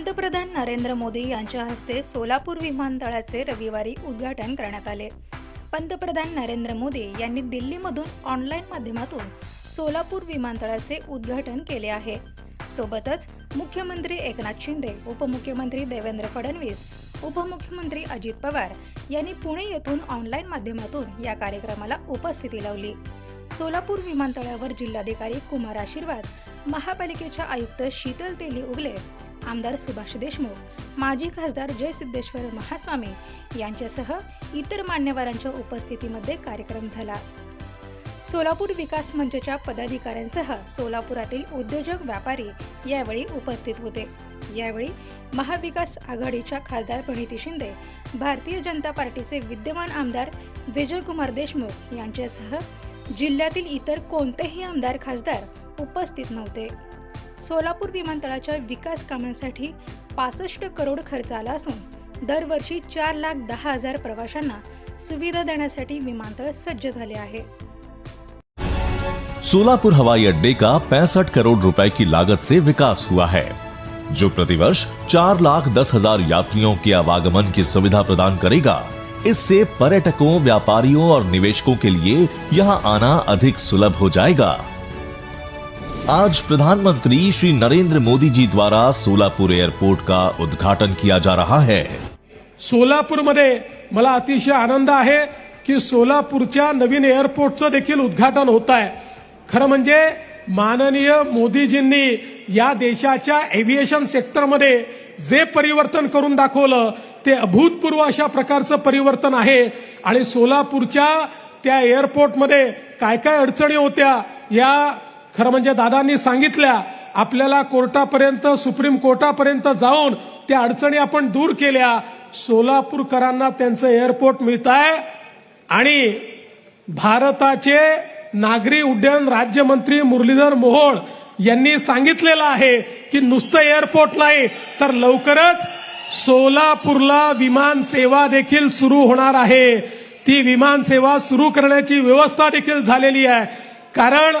पंतप्रधान नरेंद्र मोदी यांच्या हस्ते सोलापूर विमानतळाचे रविवारी उद्घाटन करण्यात आले. पंतप्रधान नरेंद्र मोदी यांनी दिल्लीमधून ऑनलाईन माध्यमातून सोलापूर विमानतळाचे उद्घाटन केले आहे. सोबतच मुख्यमंत्री एकनाथ शिंदे उपमुख्यमंत्री देवेंद्र फडणवीस उपमुख्यमंत्री अजित पवार यांनी पुणे येथून ऑनलाईन माध्यमातून या कार्यक्रमाला उपस्थिती लावली. सोलापूर विमानतळावर जिल्हाधिकारी कुमार आशीर्वाद महापालिकेच्या आयुक्त शीतल तेली उगले आमदार सुभाष देशमुख माजी खासदार जय सिद्धेश्वर महास्वामी यांच्यासह इतर मान्यवरांच्या उपस्थितीमध्ये कार्यक्रम झाला. सोलापूर विकास मंचच्या पदाधिकाऱ्यांसह सोलापुरातील उद्योजक व्यापारी यावेळी उपस्थित होते. यावेळी महाविकास आघाडीच्या खासदार प्रणिती शिंदे भारतीय जनता पार्टीचे विद्यमान आमदार विजयकुमार देशमुख यांच्यासह जिल्ह्यातील इतर कोणतेही आमदार खासदार उपस्थित नव्हते. सोलापूर विमानतळाच्या विकास कामांसाठी पासष्ट करोड खर्च आला असून दरवर्षी चार लाख दहा हज़ार प्रवाशांना सुविधा देण्यासाठी विमानतळ सज्ज झाले आहे. सोलापुर हवाई अड्डे का पैंसठ करोड़ रुपए की लागत से विकास हुआ है, जो प्रतिवर्ष चार लाख दस हज़ार यात्रियों के आवागमन की सुविधा प्रदान करेगा। इससे पर्यटकों, व्यापारियों और निवेशकों के लिए यहाँ आना अधिक सुलभ हो जाएगा। आज प्रधानमंत्री श्री नरेंद्र मोदी जी द्वारा सोलापूर एयरपोर्ट का उद्घाटन किया जा रहा है। सोलापूरमध्ये मला अतिशय आनंद आहे की सोलापूरच्या नवीन एअरपोर्टचं देखील उद्घाटन होत आहे. खरं म्हणजे माननीय मोदीजींनी या देशाच्या एव्हिएशन सेक्टरमध्ये जे परिवर्तन करून दाखवलं ते अभूतपूर्व अशा प्रकारचं परिवर्तन आहे. आणि सोलापूरच्या त्या एअरपोर्टमध्ये काय काय अडचणी होत्या या खरं म्हणजे दादांनी सांगितल्या आपल्याला कोर्टापर्यंत सुप्रीम कोर्टापर्यंत जाऊन त्या अडचणी आपण दूर केल्या. सोलापूरकरांना त्यांचं एअरपोर्ट मिळत आहे आणि भारताचे नागरी उड्डयन राज्यमंत्री मुरलीधर मोहोळ यांनी सांगितलेलं आहे की नुसतं एअरपोर्ट नाही तर लवकरच सोलापूरला विमान सेवा देखील सुरू होणार आहे. ती विमान सेवा सुरू करण्याची व्यवस्था देखील झालेली आहे. कारण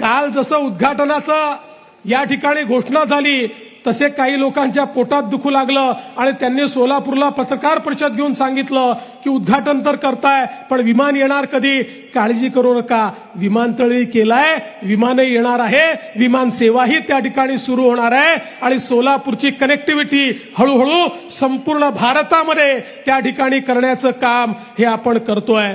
काल जसं उद्घाटनाचं या ठिकाणी घोषणा झाली तसे काही लोकांच्या पोटात दुखू लागलं आणि त्यांनी सोलापूरला पत्रकार परिषद घेऊन सांगितलं की उद्घाटन तर करताय पण विमान येणार कधी? काळजी करू नका. विमानतळही केलाय विमानही येणार आहे विमान सेवाही त्या ठिकाणी सुरू होणार आहे आणि सोलापूरची कनेक्टिव्हिटी हळूहळू संपूर्ण भारतामध्ये त्या ठिकाणी करण्याचं काम हे आपण करतोय.